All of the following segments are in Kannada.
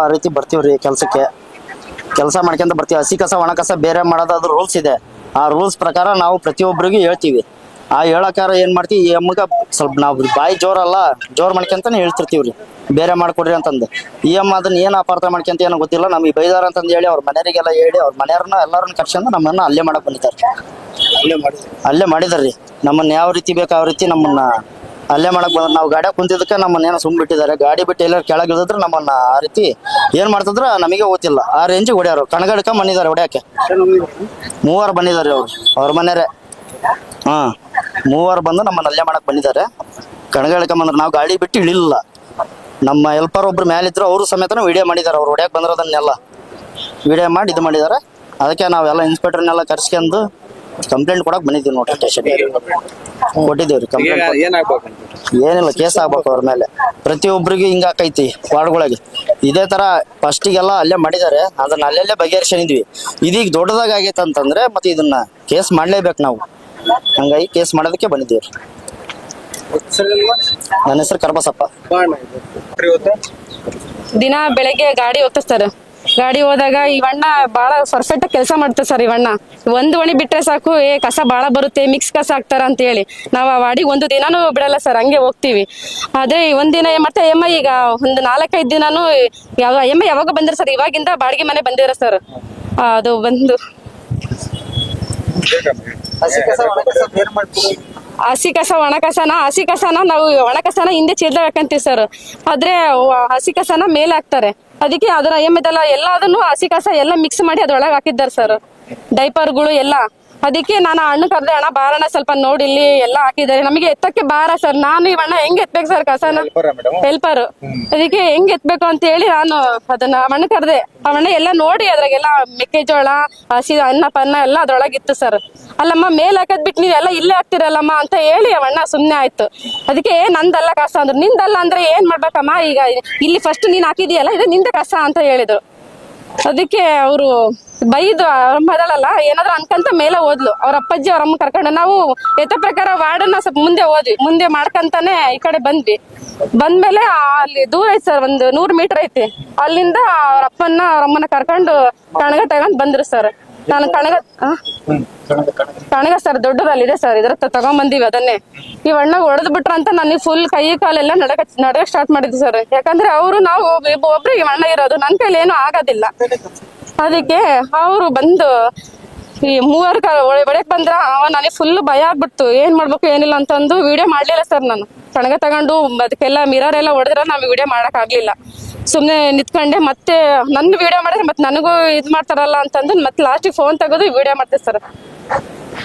ಆ ರೀತಿ ಬರ್ತೀವ್ರಿ ಕೆಲ್ಸಕ್ಕೆ. ಕೆಲಸ ಮಾಡ್ಕೊಂತ ಬರ್ತೀವಿ. ಹಸಿ ಕಸ, ಒಣ ಕಸ ಬೇರೆ ಮಾಡೋದಾದ್ರೂ ರೂಲ್ಸ್ ಇದೆ. ಆ ರೂಲ್ಸ್ ಪ್ರಕಾರ ನಾವು ಪ್ರತಿಯೊಬ್ಬರಿಗೂ ಹೇಳ್ತೀವಿ. ಆ ಹೇಳಕಾರ ಏನ್ ಮಾಡ್ತೀವಿ ಈ ಅಮ್ಮಗ ಸ್ವಲ್ಪ ನಾವು ಬಾಯಿ ಜೋರಲ್ಲ ಜೋರ್ ಮಾಡ್ಕೊಂತಾನೆ ಹೇಳ್ತಿರ್ತೀವ್ರಿ. ಬೇರೆ ಮಾಡ್ಕೊಡ್ರಿ ಅಂತಂದು. ಈ ಅಮ್ಮ ಅದನ್ನ ಏನ್ ಅಪಾರ್ಥ ಮಾಡ್ಕೊಂತ ಏನೋ ಗೊತ್ತಿಲ್ಲ ನಮಗೆ ಬೈದಾರ ಅಂತಂದು ಹೇಳಿ ಅವ್ರ ಮನೆಯವರಿಗೆಲ್ಲ ಹೇಳಿ ಅವ್ರ ಮನೆಯವ್ರನ್ನ ಎಲ್ಲರನ್ನ ಕರ್ಸ್ಕೊಂಡು ನಮ್ಮನ್ನ ಅಲ್ಲೇ ಮಾಡಕ್ ಬಂದಿದ್ದಾರೆ. ಅಲ್ಲೇ ಮಾಡಿದಾರ್ರಿ ನಮ್ಮನ್ನ ಯಾವ ರೀತಿ ಬೇಕು ಆ ರೀತಿ ನಮ್ಮನ್ನ ಅಲ್ಲೇ ಮಾಡಕ್ ಬಂದ್ರೆ ನಾವು ಗಾಡಿ ಕುಂತಿದ್ದಕ್ಕೆ ನಮ್ಮನ್ನ ಏನೋ ಸುಮ್ ಬಿಟ್ಟಿದ್ದಾರೆ. ಗಾಡಿ ಬಿಟ್ಟು ಎಲ್ಲರೂ ಕೆಳಗೆ ಇಳಿದ್ರೆ ನಮ್ಮನ್ನ ಆ ರೀತಿ ಏನ್ ಮಾಡ್ತಿದ್ರ ನಮಗೆ ಗೊತ್ತಿಲ್ಲ. ಆ ರೇಂಜಿಗೆ ಹೊಡ್ಯಾರು. ಕಣಗಡ್ಕ ಬಂದಿದ್ದಾರೆ ಹೊಡ್ಯಾಕೆ. ಮೂವರು ಬಂದಿದ್ದಾರೆ ಅವ್ರು. ಅವ್ರ ಮನೆಯವ್ರೆ. ಹಾ ಮೂವರು ಬಂದು ನಮ್ಮನ್ನ ಅಲ್ಲೇ ಮಾಡಕ್ ಬಂದಿದ್ದಾರೆ. ಕಣಗಡ್ಕ ಬಂದ್ರೆ ನಾವು ಗಾಡಿ ಬಿಟ್ಟು ಇಳಿಲಿಲ್ಲ. ನಮ್ಮ ಹೆಲ್ಪರ್ ಒಬ್ರು ಮೇಲಿದ್ರು ಅವರು ಸಮೇತ ವಿಡಿಯೋ ಮಾಡಿದ್ದಾರೆ. ಅವ್ರು ಹೊಡ್ಯಾಕ್ ಬಂದಿರೋದನ್ನೆಲ್ಲ. ವಿಡಿಯೋ ಮಾಡಿ ಇದು ಮಾಡಿದ್ದಾರೆ. ಅದಕ್ಕೆ ನಾವೆಲ್ಲ ಇನ್ಸ್ಪೆಕ್ಟರ್ನೆಲ್ಲ ಕರ್ಸ್ಕೊಂಡು ಕಂಪ್ಲೇಂಟ್ ಕೊಡಕ್ ಬಂದಿದ್ದೀವಿ ನೋಡ್ರಿ ಸ್ಟೇಷನ್ ಕೊಟ್ಟಿದ್ದೀವಿ ಕಂಪ್ಲೇಂಟ್ ಏನಿಲ್ಲ ಕೇಸ್ ಆಗ್ಬೇಕು ಅವ್ರ ಮೇಲೆ. ಪ್ರತಿಯೊಬ್ಬರಿಗೆ ಹಿಂಗ ಆಕೈತಿ ವಾರ್ಡ್ಗಳಿಗೆ. ಇದೇ ತರ ಫಸ್ಟಿಗೆಲ್ಲ ಅಲ್ಲೇ ಮಾಡಿದ್ದಾರೆ. ಅದನ್ನ ಅಲ್ಲೆಲ್ಲೇ ಬಗೆಹರಿಸಿದ್ವಿ ಇದೀಗ ದೊಡ್ಡದಾಗ ಆಗೈತೆ ಅಂತಂದ್ರೆ ಮತ್ತೆ ಇದನ್ನ ಕೇಸ್ ಮಾಡ್ಲೇಬೇಕು ನಾವು. ಹಂಗಾಗಿ ಕೇಸ್ ಮಾಡೋದಕ್ಕೆ ಬಂದಿದ್ದೀವಿ. ನನ್ನ ಹೆಸರು ಕರ್ಬಸಪ್ಪ. ದಿನ ಬೆಳಗ್ಗೆ ಗಾಡಿ ಹೋಗ್ತದೆ ಸರ್. ಗಾಡಿ ಹೋದಾಗ ಇವಣ್ಣ ಬಾಳ ಪರ್ಫೆಕ್ಟ್ ಕೆಲಸ ಮಾಡ್ತಾರೆ ಸರ್ ಇವಣ್ಣ ಒಂದು ಒಣಿ ಬಿಟ್ರೆ ಸಾಕು, ಏ ಕಸ ಬಾಳ ಬರುತ್ತೆ ಮಿಕ್ಸ್ ಕಸ ಹಾಕ್ತಾರ ಅಂತ ಹೇಳಿ. ನಾವು ಆ ವಾಡಿಗೆ ಒಂದು ದಿನಾನು ಬಿಡಲ್ಲ ಸರ್, ಹಂಗೆ ಹೋಗ್ತೀವಿ. ಅದೇ ಒಂದಿನ ಮತ್ತೆ ಎಮ್ಮ ಈಗ ಒಂದು ನಾಲ್ಕೈದು ದಿನಾನು ಯಾವ ಎಮ್ಮ ಯಾವಾಗ ಬಂದಿರ ಸರ್, ಇವಾಗಿಂದ ಬಾಡಿಗೆ ಮನೆ ಬಂದಿರ ಸರ್. ಅದು ಬಂದು ಹಸಿ ಕಸ, ಒಣ ಕಸನ, ಹಸಿ ಕಸನ ನಾವು ಒಣ ಕಸನ ಹಿಂದೆ ಚೀಲದಾಗ ಹಾಕಂತೀವಿ ಸರ್. ಆದ್ರೆ ಹಸಿ ಕಸನ ಮೇಲೆ ಹಾಕ್ತಾರೆ. ಅದಕ್ಕೆ ಅದರ ಎಮ್ಮೆದೆಲ್ಲ ಎಲ್ಲ ಅದನ್ನು ಹಸಿ ಕಸ ಎಲ್ಲ ಮಿಕ್ಸ್ ಮಾಡಿ ಅದ್ರೊಳಗೆ ಹಾಕಿದ್ದಾರೆ ಸರ್. ಡೈಪರ್ಗಳು ಎಲ್ಲ. ಅದಕ್ಕೆ ನಾನು ಅಣ್ಣ ಕರೆದೆ ಅಣ್ಣ ಬಾರಣ ಸ್ವಲ್ಪ ನೋಡಿ ಇಲ್ಲಿ ಎಲ್ಲ ಹಾಕಿದ್ದಾರೆ. ನಮಗೆ ಎತ್ತಕ್ಕೆ ಬಾರ ಸರ್. ನಾನು ಇವಣ್ಣ ಹೆಂಗ್ ಎತ್ಬೇಕು ಸರ್ ಕಸನ? ಹೆಲ್ಪರ್ ಅದಕ್ಕೆ ಹೆಂಗ್ ಎತ್ಬೇಕು ಅಂತ ಹೇಳಿ ನಾನು ಅದನ್ನ ಅಣ್ಣ ಕರೆದೆ ಅವಣ್ಣ ಎಲ್ಲ ನೋಡಿ ಅದ್ರಾಗೆಲ್ಲ ಮೆಕ್ಕೆಜೋಳ ಹಸಿ ಅನ್ನ ಪನ್ನ ಎಲ್ಲ ಅದ್ರೊಳಗಿತ್ತು ಸರ್. ಅಲ್ಲಮ್ಮ ಮೇಲೆ ಹಾಕದ್ ಬಿಟ್ಟು ನೀವೆಲ್ಲ ಇಲ್ಲೇ ಹಾಕ್ತಿರಲ್ಲಮ್ಮ ಅಂತ ಹೇಳಿ ಅವಣ್ಣ ಸುಮ್ನೆ ಆಯ್ತು. ಅದಕ್ಕೆ ನಂದಲ್ಲ ಕಸ ಅಂದ್ರು. ನಿಂದಲ್ಲ ಅಂದ್ರೆ ಏನ್ ಮಾಡ್ಬೇಕಮ್ಮ ಈಗ? ಇಲ್ಲಿ ಫಸ್ಟ್ ನೀನ್ ಹಾಕಿದೀಯಲ್ಲ ಇದು ನಿಂದ ಕಸ ಅಂತ ಹೇಳಿದ್ರು. ಅದಕ್ಕೆ ಅವರು ಬೈದು ಅದಳಲ್ಲ ಏನಾದ್ರು ಅನ್ಕಂತ ಮೇಲೆ ಹೋದ್ಲು. ಅವ್ರ ಅಪ್ಪಾಜಿ ಅವ್ರ ಅಮ್ಮ ಕರ್ಕೊಂಡು. ನಾವು ಯಥ ಪ್ರಕಾರ ವಾರ್ಡನ್ನ ಸ್ವಲ್ಪ ಮುಂದೆ ಹೋದ್ವಿ. ಮುಂದೆ ಮಾಡ್ಕಂತಾನೆ ಈ ಕಡೆ ಬಂದ್ವಿ. ಬಂದ್ಮೇಲೆ ಅಲ್ಲಿ ದೂರ ಐತಿ ಸರ್, ಒಂದು ನೂರ್ ಮೀಟರ್ ಐತಿ. ಅಲ್ಲಿಂದ ಅವ್ರ ಅಪ್ಪನ್ನ, ಅವ್ರ ಅಮ್ಮನ ಕರ್ಕೊಂಡು ಕಣಗ ತಗೊಂಡ್ ಬಂದ್ರು ಸರ್. ನಾನು ಕಣಗ? ಕಣಗ ಸರ್ ದೊಡ್ಡದಲ್ಲಿದೆ ಸರ್. ಇದ್ರ ತಗೊಂಬಂದಿವಿ ಅದನ್ನೇ. ಈ ಅಣ್ಣ ಹೊಡೆದ್ ಬಿಟ್ರ ಅಂತ ನನಗೆ ಫುಲ್ ಕೈ ಕಾಲೆಲ್ಲ ನಡಕ ನಡಕ ಸ್ಟಾರ್ಟ್ ಮಾಡಿದ್ವಿ ಸರ್. ಯಾಕಂದ್ರೆ ಅವರು ನಾವು ಒಬ್ರಿಗೆ ಅಣ್ಣ ಇರೋದು. ನನ್ ಕೈಲಿ ಏನು ಆಗೋದಿಲ್ಲ. ಅದಕ್ಕೆ ಅವರು ಬಂದು ಈ ಮೂವರ್ ಒಳಗೆ ಬಂದ್ರ ಅವ ನನಗೆ ಫುಲ್ ಭಯ ಆಗ್ಬಿಡ್ತು. ಏನ್ ಮಾಡ್ಬೇಕು ಏನಿಲ್ಲ ಅಂತಂದು ವಿಡಿಯೋ ಮಾಡ್ಲಿಲ್ಲ ಸರ್ ನಾನು. ಕಣಗ ತಗೊಂಡು ಅದಕ್ಕೆಲ್ಲ ಮಿರರ್ ಎಲ್ಲ ಹೊಡೆದ್ರ ನಾವು ವಿಡಿಯೋ ಮಾಡಕ್ ಆಗ್ಲಿಲ್ಲ. ಸುಮ್ನೆ ನಿತ್ಕೊಂಡೆ ಮತ್ತೆ ನನ್ನ ವಿಡಿಯೋ ಮಾಡಿದ್ರೆ ಮತ್ತೆ ನನಗೂ ಇದ್ ಮಾಡ್ತಾರಲ್ಲ ಅಂತಂದು ಮತ್ತೆ ಲಾಸ್ಟಿಗೆ ಫೋನ್ ತೆಗೆದು ವಿಡಿಯೋ ಮಾಡ್ತೇವೆ ಸರ್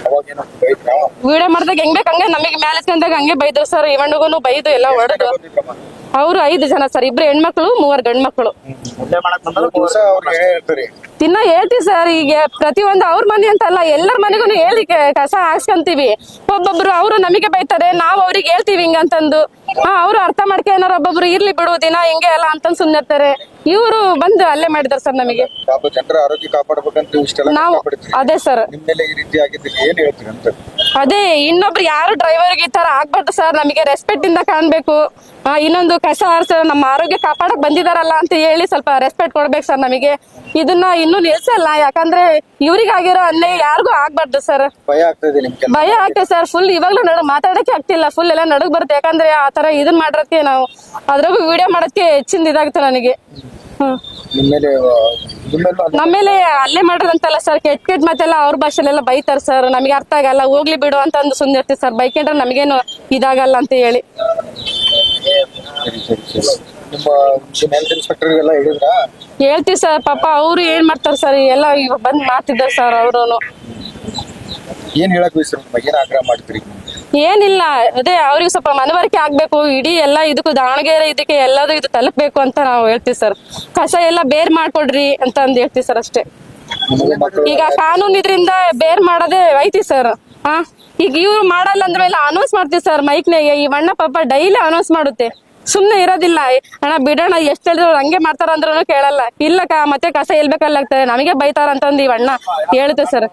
ಅವಾಗೇನೋ ವಿಡಿಯೋ ಮಾಡ್ದಾಗ ಹೆಂಗ್ ಬೇಕು ಹಂಗೆ ನಮಗೆ ಮೇಲೆ ಇಸ್ಕೊಂಡಾಗ ಹಂಗೆ ಬೈದ್ರು ಸರ್ ಇವಣ್ಣಗೂನು ಬೈದು ಎಲ್ಲ ಹೊಡೆದು. ಅವ್ರು ಅವರು ಐದು ಜನ ಸರ್ ಇಬ್ರು ಹೆಣ್ಮಕ್ಳು ಮೂವರು ಗಂಡ್ಮಕ್ಳು. ಮಾಡಕ್ ದಿನ ಹೇಳ್ತೀವಿ ಸರ್ ಈಗ ಪ್ರತಿಯೊಂದು ಅವ್ರ ಮನೆ ಅಂತಲ್ಲ ಎಲ್ಲರ ಮನೆಗೂ ಹೇಳಿ ಕಸ ಹಾಕ್ಸ್ಕೊಂತೀವಿ. ಒಬ್ಬೊಬ್ರು ಅವರು ನಮಗೆ ಬೈತಾರೆ ನಾವು ಅವ್ರಿಗೆ ಹೇಳ್ತೀವಿ ಹಿಂಗಂತಂದು ಹಾ ಅವರು ಅರ್ಥ ಮಾಡ್ಕೊಂಡಾರ ಒಬ್ಬೊಬ್ರು ಇರ್ಲಿ ಬಿಡು ದಿನ ಹಿಂಗೆ ಅಲ್ಲ ಅಂತಂದು ಸುಮ್ಮನೆ ಇವರು ಬಂದು ಅಲ್ಲೇ ಮಾಡಿದಾರೆ ಸರ್ ನಮಗೆ. ಪಾಪ ಜನರ ಆರೋಗ್ಯ ಕಾಪಾಡ್ಬೇಕಂತ ಇಷ್ಟೆಲ್ಲ ನಾವು ಅದೇ ಸರ್. ನಿಮ್ ಮೇಲೆ ಈ ರೀತಿ ಆಗಿದ್ದಕ್ಕೆ ಏನ್ ಹೇಳ್ತೀರಿ ಅಂತ? ಅದೇ ಇನ್ನೊಬ್ರು ಯಾರು ಡ್ರೈವರ್ಗೆ ಈ ತರ ಆಗ್ಬಾರ್ದು ಸರ್ ನಮಗೆ ರೆಸ್ಪೆಕ್ಟ್ ಇಂದ ಕಾಣ್ಬೇಕು. ಆ, ಇನ್ನೊಂದು ಕಸ ಆರ್ಸ ನಮ್ಮ ಆರೋಗ್ಯ ಕಾಪಾಡಕ್ ಬಂದಿದಾರಲ್ಲ ಅಂತ ಹೇಳಿ ಸ್ವಲ್ಪ ರೆಸ್ಪೆಕ್ಟ್ ಕೊಡ್ಬೇಕು ಸರ್ ನಮಗೆ. ಇದನ್ನ ಇನ್ನು ನಿಲ್ಸಲ್ಲ ಯಾಕಂದ್ರೆ ಇವ್ರಿಗಾಗಿರೋ ಅನ್ಯಾಯ ಯಾರಿಗೂ ಆಗ್ಬಾರ್ದು ಸರ್ ಭಯ ಆಗ್ತದೆ ಭಯ ಆಗ್ತದೆ ಸರ್ ಫುಲ್ ಇವಾಗ್ಲೂ ನಡ ಮಾತಾಡಕ್ಕೆ ಆಗ್ತಿಲ್ಲ ಫುಲ್ ಎಲ್ಲ ನಡಗ್ ಬರುತ್ತೆ. ಯಾಕಂದ್ರೆ ಆ ತರ ಇದನ್ ಮಾಡ್ರಕ್ಕೆ ನಾವು ಅದ್ರಾಗೂ ವಿಡಿಯೋ ಮಾಡೋದಕ್ಕೆ ಹೆಚ್ಚಿಂದ ಇದಾಗುತ್ತೆ ನನಗೆ. ಹ್ಮ್. ನಿಮ್ ಮೇಲೆ ನಮ್ಮೇಲೆ ಅಲ್ಲೇ ಮಾಡೋದಂತಲ್ಲ ಸರ್ ಕೆಟ್ಟ ಕೆಟ್ಟ ಮಾತೆಲ್ಲ ಅವ್ರ ಭಾಷೆಲೆಲ್ಲ ಬೈತಾರ ಸರ್ ನಮಗೆ ಅರ್ಥ ಆಗಲ್ಲ ಹೋಗ್ಲಿ ಬಿಡು ಅಂತ ಅಂದ್ ಸುಮ್ಮನೆ ಇರ್ತೀವಿ ಸರ್ ಬೈಕೊಂಡ್ರೆ ನಮಗೇನು ಇದಾಗಲ್ಲ ಅಂತ ಹೇಳಿ. ಸರಿ ಸರಿ ಸರಿ. ನಿಮ್ಮ ನಿಮ್ಮ ಹೆಲ್ತ್ ಇನ್ಸ್ಪೆಕ್ಟರ್ ಎಲ್ಲ ಹೇಳಿದ್ರಾ? ಹೇಳ್ತೀವಿ ಸರ್ ಪಾಪ ಅವ್ರು ಏನ್ ಮಾಡ್ತಾರೆ ಸರ್ ಎಲ್ಲ ಇವಾಗ ಬಂದ್ ಮಾಡ್ತಿದ್ದಾರೆ ಸರ್ ಅವರು ಏನ್ ಹೇಳಕ್ ಬಯಸ್ರಿ ನಿಮ್ಮ ಏನ್ ಆಗ್ರಹ ಮಾಡ್ತೀರಿ? ಏನಿಲ್ಲ ಅದೇ ಅವ್ರಿಗೆ ಸ್ವಲ್ಪ ಮನವರಿಕೆ ಆಗ್ಬೇಕು ಇಡೀ ಎಲ್ಲ ಇದಕ್ಕೂ ದಾವಣಗೆರೆ ಇದಕ್ಕೆ ಎಲ್ಲದು ಇದು ತಲುಪಬೇಕು ಅಂತ ನಾವು ಹೇಳ್ತೀವಿ ಸರ್. ಕಸ ಎಲ್ಲ ಬೇರ್ ಮಾಡ್ಕೊಡ್ರಿ ಅಂತ ಅಂದ್ ಹೇಳ್ತೀವಿ ಸರ್ ಅಷ್ಟೇ. ಈಗ ಕಾನೂನು ಇದ್ರಿಂದ ಬೇರ್ ಮಾಡೋದೇ ಐತಿ ಸರ್ ಹಾ? ಈಗ ಇವ್ರು ಮಾಡಲ್ಲ ಅಂದ್ಮೇಲೆ ಅನೌನ್ಸ್ ಮಾಡ್ತೀವಿ ಸರ್ ಮೈಕ್ನಾಗೆ ಈ ಅಣ್ಣ ಪಾಪ ಡೈಲಿ ಅನೌನ್ಸ್ ಮಾಡುತ್ತೆ. ಸುಮ್ನೆ ಇರೋದಿಲ್ಲ. ಅಣ್ಣ ಬಿಡೋಣ ಎಷ್ಟ್ ಹೇಳಿದ್ರು ಹಂಗೆ ಮಾಡ್ತಾರ ಅಂದ್ರೂ ಕೇಳಲ್ಲ. ಇಲ್ಲಕ್ಕ, ಮತ್ತೆ ಕಸ ಎಲ್ಬೇಕಲ್ಲ ಆಗ್ತದೆ ನಮಗೆ ಬೈತಾರ ಅಂತಂದು ಅಣ್ಣ. ಹೇಳುತ್ತೆ ಸರ್.